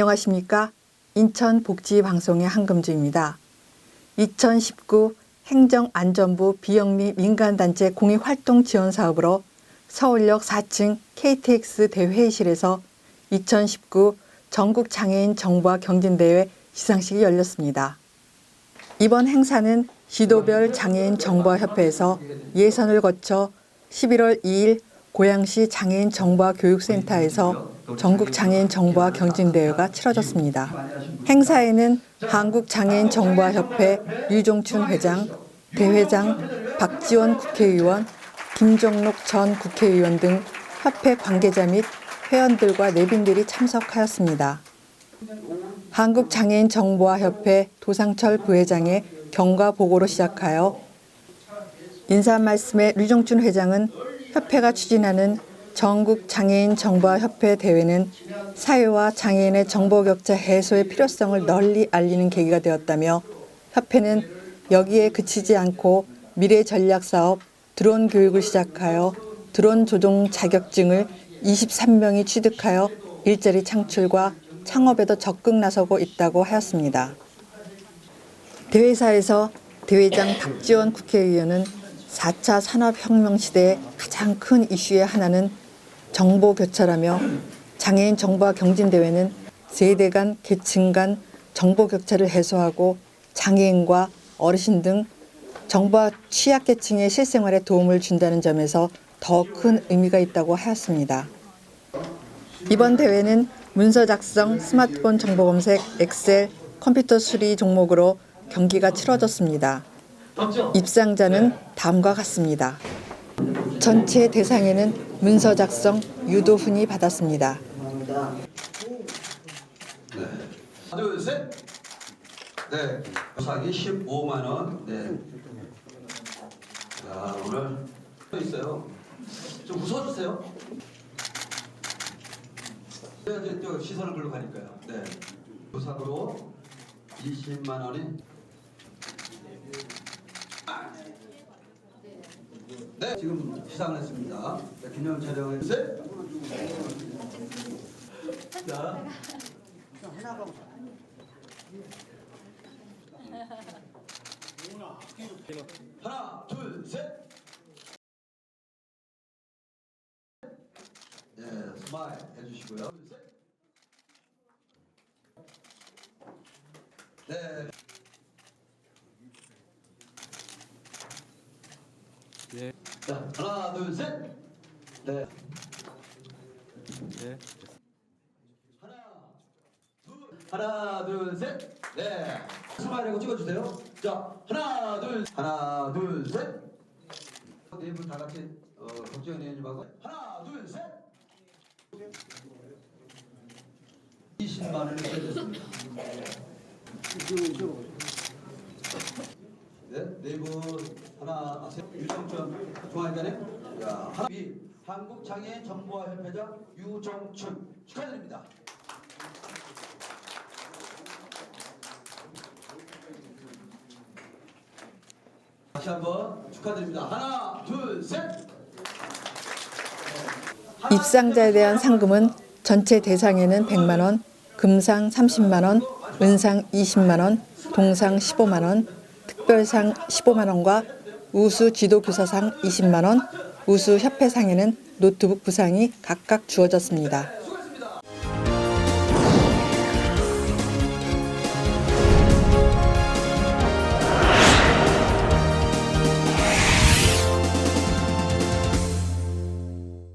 안녕하십니까? 인천복지방송의 한금주입니다. 2019 행정안전부 비영리 민간단체 공익활동 지원 사업으로 서울역 4층 KTX 대회의실에서 2019 전국 장애인 정보화 경진대회 시상식이 열렸습니다. 이번 행사는 지도별 장애인 정보화 협회에서 예선을 거쳐 11월 2일 고양시 장애인 정보화 교육센터에서 전국 장애인 정보화 경진대회가 치러졌습니다. 행사에는 한국장애인 정보화 협회 류종춘 회장, 대회장 박지원 국회의원, 김종록 전 국회의원 등 협회 관계자 및 회원들과 내빈들이 참석하였습니다. 한국장애인 정보화 협회 도상철 부회장의 경과 보고로 시작하여 인사 말씀에 류종춘 회장은 협회가 추진하는 전국 장애인 정보화 협회 대회는 사회와 장애인의 정보 격차 해소의 필요성을 널리 알리는 계기가 되었다며 협회는 여기에 그치지 않고 미래 전략 사업 드론 교육을 시작하여 드론 조종 자격증을 23명이 취득하여 일자리 창출과 창업에도 적극 나서고 있다고 하였습니다. 대회사에서 대회장 박지원 국회의원은 4차 산업혁명 시대의 가장 큰 이슈의 하나는 정보 교차라며 장애인 정보화 경진대회는 세대 간, 계층 간 정보 격차를 해소하고 장애인과 어르신 등 정보화 취약계층의 실생활에 도움을 준다는 점에서 더 큰 의미가 있다고 하였습니다. 이번 대회는 문서 작성, 스마트폰 정보 검색, 엑셀, 컴퓨터 수리 종목으로 경기가 치러졌습니다. 입상자는 다음과 같습니다. 전체 대상에는 문서 작성 유도훈이 받았습니다. 하나 둘 셋. 네. 사기 15만 원. 네. 자 오늘 또 있어요. 좀 웃어주세요. 이제 또 시선을 걸로 가니까요. 네. 부상으로 20만 원이. 네. 지금 시상을 했습니다. 네, 기념 촬영을 셋. 자. 하나, 둘, 셋. 네, 스마일 해주시고요. 네. 예. 자, 하나, 둘, 셋. 네. 네. 하나, 둘, 하나, 둘, 셋. 네. 스마일하고 찍어주세요. 자, 하나, 둘, 하나, 둘, 셋. 네 분 다 같이 어, 박지원 의원님하고 하나, 둘, 셋. 20만 원을 써줬습니다. 네, 네분 하나, 아, 셋, 유정춘 자, 하나, 비 한국장애인 정보화 협회장 유정춘 축하드립니다. 다시 한번 축하드립니다. 하나, 둘, 셋. 입상자에 대한 상금은 전체 대상에는 100만 원, 금상 30만 원, 은상 20만 원, 동상 15만 원, 특별상 15만 원과 우수 지도교사상 20만 원, 우수 협회상에는 노트북 부상이 각각 주어졌습니다.